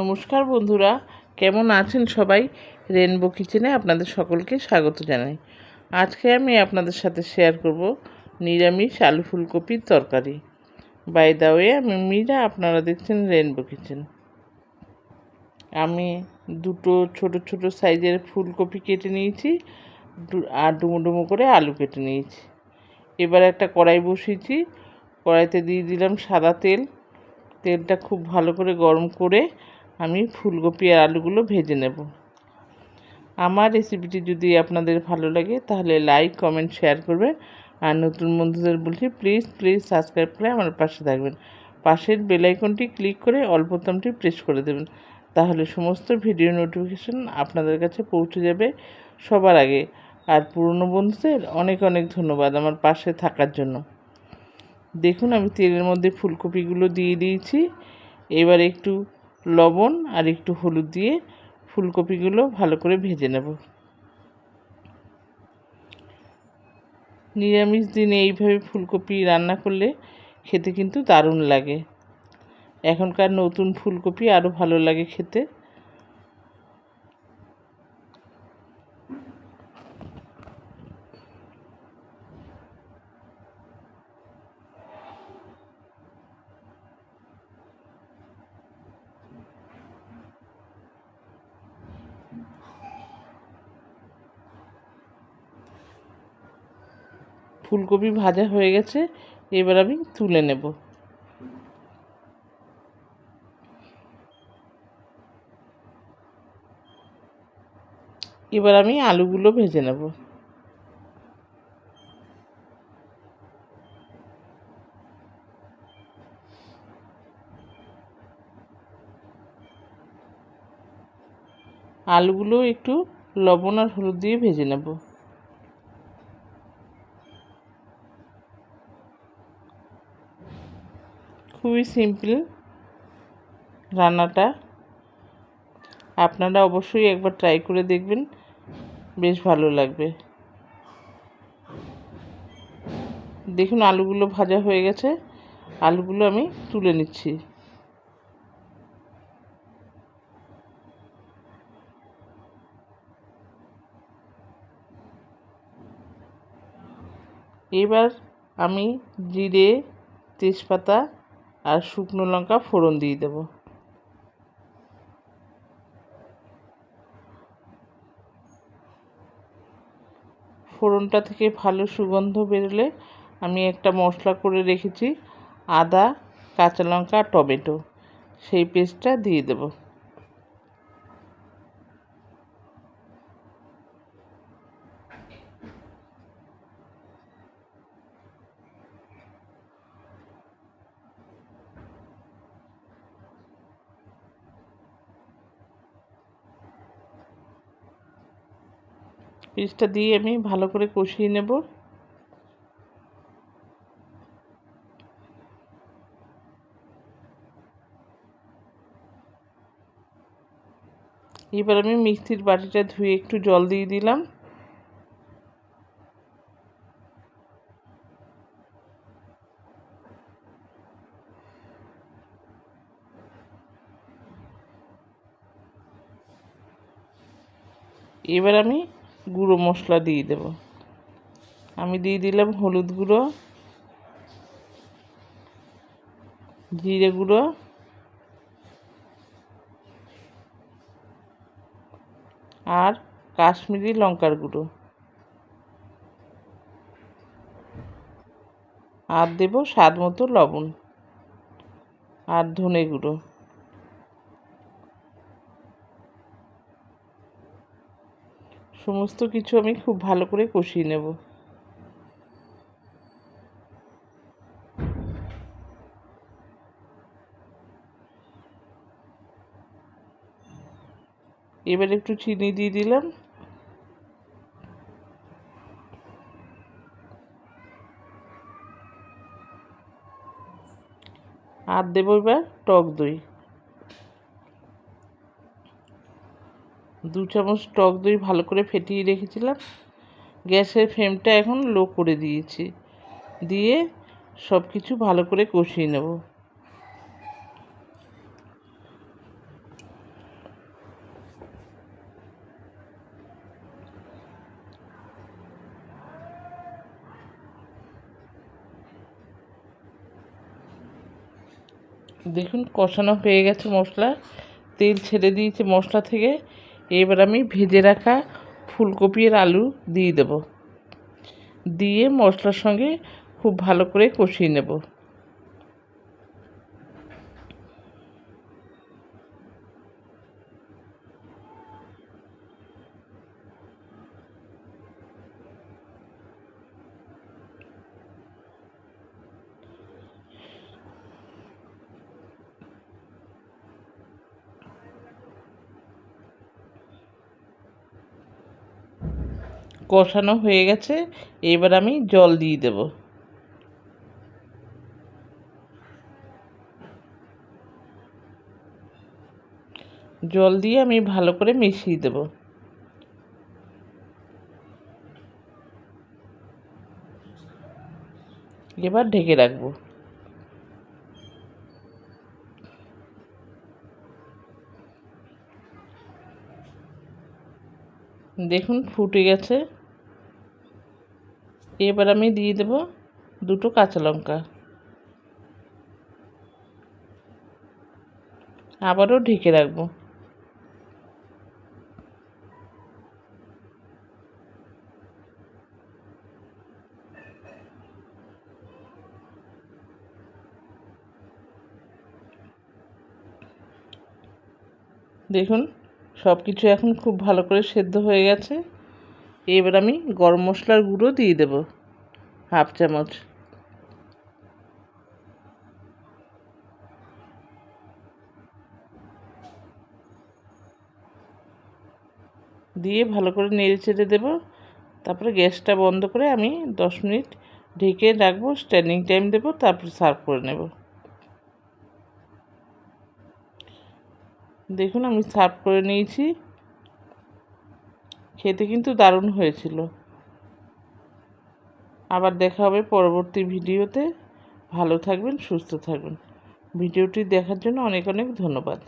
নমস্কার বন্ধুরা, কেমন আছেন সবাই? রেনবো কিচেনে আপনাদের সকলকে স্বাগত জানাই। আজকে আমি আপনাদের সাথে শেয়ার করব নিরামিষ আলু ফুলকপির তরকারি। বাই দা ওয়ে আমি মীরা, আপনারা দেখছেন রেনবো কিচেন আমি দুটো ছোট ছোট সাইজের ফুলকপি কেটে নিয়েছি আর ডুমো ডুমো করে আলু কেটে নিয়েছি। এবার একটা কড়াই বসিয়েছি, কড়াইতে দিয়ে দিলাম সাদা তেল। তেলটা খুব ভালো করে গরম করে আমি ফুলকপি আর আলুগুলো ভেজে নেব। আমার রেসিপিটি যদি আপনাদের ভালো লাগে, তাহলে লাইক কমেন্ট শেয়ার করবেন। আর নতুন বন্ধুদের বলছি প্লিজ প্লিজ সাবস্ক্রাইব করে আমার পাশে থাকবেন। পাশের বেলাইকনটি ক্লিক করে অল্পতমটি প্রেস করে দেবেন। তাহলে সমস্ত ভিডিও নোটিফিকেশন আপনাদের কাছে পৌঁছে যাবে সবার আগে। আর পুরনো বন্ধুদের অনেক অনেক ধন্যবাদ আমার পাশে থাকার জন্য। দেখুন, আমি তেলের মধ্যে ফুলকপিগুলো দিয়ে দিয়েছি। এবার একটু লবণ আর একটু হলুদ দিয়ে ফুলকপিগুলো ভালো করে ভেজে নেব। নিরামিষ দিনে এইভাবে ফুলকপি রান্না করলে খেতে কিন্তু দারুণ লাগে। এখনকার নতুন ফুলকপি আরও ভালো লাগে খেতে। ফুলকপি ভাজা হয়ে গেছে, এবার আমি তুলে নেব। এবার আমি আলুগুলো ভেজে নেব। আলুগুলো একটু লবণ আর হলুদ দিয়ে ভেজে নেব। খুবই সিম্পল রান্নাটা। আপনারা অবশ্যই একবার ট্রাই করে দেখবেন, বেশ ভালো লাগবে। দেখুন আলুগুলো ভাজা হয়ে গেছে, আলুগুলো আমি তুলে নিচ্ছি। এবার আমি জিরে, তেজপাতা আর শুকনো লঙ্কা ফোড়ন দিয়ে দেব। ফোড়নটা থেকে ভালো সুগন্ধ বেরোলে আমি একটা মশলা করে রেখেছি, আদা, কাঁচা লঙ্কা, টমেটো। সেই পেস্টটা দিয়ে দেব। পেস্টটা দিয়ে আমি ভালো করে কষিয়ে নেব। এবার আমি মিক্সির বাটিটা ধুয়ে একটু জল দিয়ে দিলাম। এবার আমি গুঁড়ো মশলা দিয়ে দেব। আমি দিয়ে দিলাম হলুদ গুঁড়ো, জিরে গুঁড়ো, আর কাশ্মীরি লঙ্কার গুঁড়ো। আর দেব স্বাদ মতো লবণ আর ধনে গুঁড়ো। সমস্ত কিছু আমি খুব ভালো করে কষিয়ে নেব। এবার একটু চিনি দিয়ে দিলাম। আর দেবো এবার টক দই। দু চামচ টক দই ভালো করে ফেটিয়ে রেখেছিলাম। গ্যাসের ফ্লেমটা এখন লো করে দিয়েছি। দিয়ে সব কিছু ভালো করে কষিয়ে নেব। দেখুন, কষানো হয়ে গেছে মশলা। তেল ছেড়ে দিয়েছে মশলা থেকে। এবার আমি ভেজে রাখা ফুলকপি আর আলু দিয়ে দেব। দিয়ে মশলার সঙ্গে খুব ভালো করে কষিয়ে নেব। কষানো হয়ে গেছে, এবার আমি জল দিয়ে দেব। জল দিয়ে আমি ভালো করে মিশিয়ে দেব। এবার ঢেকে রাখব। দেখুন ফুটে গেছে। এবার আমি দিয়ে দেব দুটো কাঁচা লঙ্কা। আবারও ঢেকে রাখব। দেখুন সব কিছু এখন খুব ভালো করে সেদ্ধ হয়ে গেছে। এবার আমি গরম মশলার গুঁড়ো দিয়ে দেব, হাফ চামচ। দিয়ে ভালো করে নেড়ে চেড়ে দেবো। তারপরে গ্যাসটা বন্ধ করে আমি দশ মিনিট ঢেকে রাখব, স্ট্যান্ডিং টাইম দেবো, তারপর সার্ভ করে নেব। দেখুন, আমি সার্ভ করে নিয়েছি। খেতে কিন্তু দারুণ হয়েছিল। আবার দেখা হবে পরবর্তী ভিডিওতে। ভালো থাকবেন, সুস্থ থাকবেন। ভিডিওটি দেখার জন্য অনেক অনেক ধন্যবাদ।